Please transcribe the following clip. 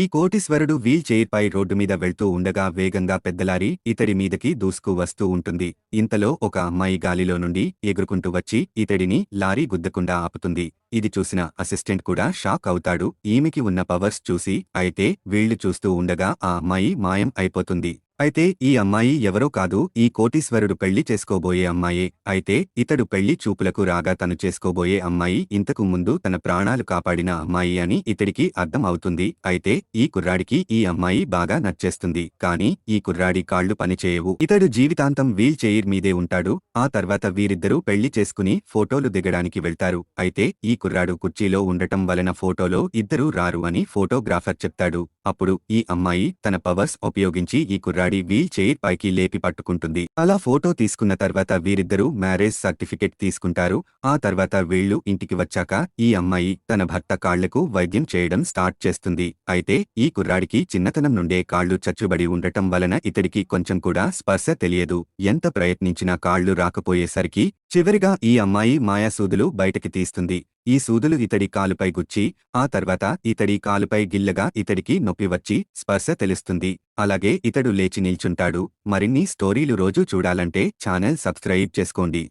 ఈ కోటీశ్వరుడు wheel చైర్పై road మీద వెళ్తూ ఉండగా వేగంగా పెద్దలారి ఇతడి మీదకి దూసుకు వస్తూ ఉంటుంది. ఇంతలో ఒక అమ్మాయి గాలిలో నుండి ఎగురుకుంటూ వచ్చి ఇతడిని లారీ గుద్దకుండా ఆపుతుంది. ఇది చూసిన అసిస్టెంట్ కూడా షాక్ అవుతాడు. ఈమెకి ఉన్న పవర్స్ చూసి అయితే వీళ్ళు చూస్తూ ఉండగా ఆ అమ్మాయి మాయం అయిపోతుంది. అయితే ఈ అమ్మాయి ఎవరో కాదు ఈ కోటీశ్వరుడు పెళ్ళి చేసుకోబోయే అమ్మాయే. అయితే ఇతడు పెళ్ళి చూపులకు రాగా తను చేసుకోబోయే అమ్మాయి ఇంతకు ముందు తన ప్రాణాలు కాపాడిన అమ్మాయి అని ఇతడికి అర్థం అవుతుంది. అయితే ఈ కుర్రాడికి ఈ అమ్మాయి బాగా నచ్చేస్తుంది. కానీ ఈ కుర్రాడి కాళ్ళు పనిచేయవు. ఇతడు జీవితాంతం వీల్ చైర్ మీదే ఉంటాడు. ఆ తర్వాత వీరిద్దరూ పెళ్ళి చేసుకుని ఫోటోలు దిగడానికి వెళ్తారు. అయితే ఈ కుర్రాడు కుర్చీలో ఉండటం వలన ఫోటోలో ఇద్దరూ రారు అని ఫోటోగ్రాఫర్ చెప్తాడు. అప్పుడు ఈ అమ్మాయి తన పవర్స్ ఉపయోగించి ఈ కుర్రాడు వీల్ చైర్ పైకి లేపి పట్టుకుంటుంది. అలా ఫోటో తీసుకున్న తర్వాత వీరిద్దరూ మ్యారేజ్ సర్టిఫికెట్ తీసుకుంటారు. ఆ తర్వాత వీళ్ళు ఇంటికి వచ్చాక ఈ అమ్మాయి తన భర్త కాళ్ళకు వైద్యం చేయడం స్టార్ట్ చేస్తుంది. అయితే ఈ కుర్రాడికి చిన్నతనం నుండే కాళ్ళు చచ్చుబడి ఉండటం వలన ఇతడికి కొంచెం కూడా స్పర్శ తెలియదు. ఎంత ప్రయత్నించినా కాళ్ళు రాకపోయేసరికి చివరిగా ఈ అమ్మాయి మాయాసూదులు బయటకి తీస్తుంది. ఈ సూదులు ఇతడి కాలుపై గుచ్చి ఆ తర్వాత ఇతడి కాలుపై గిల్లగా ఇతడికి నొప్పి వచ్చి స్పర్శ తెలుస్తుంది. అలాగే ఇతడు లేచి నిల్చుంటాడు. మరిన్ని స్టోరీలు రోజూ చూడాలంటే ఛానల్ సబ్స్క్రైబ్ చేసుకోండి.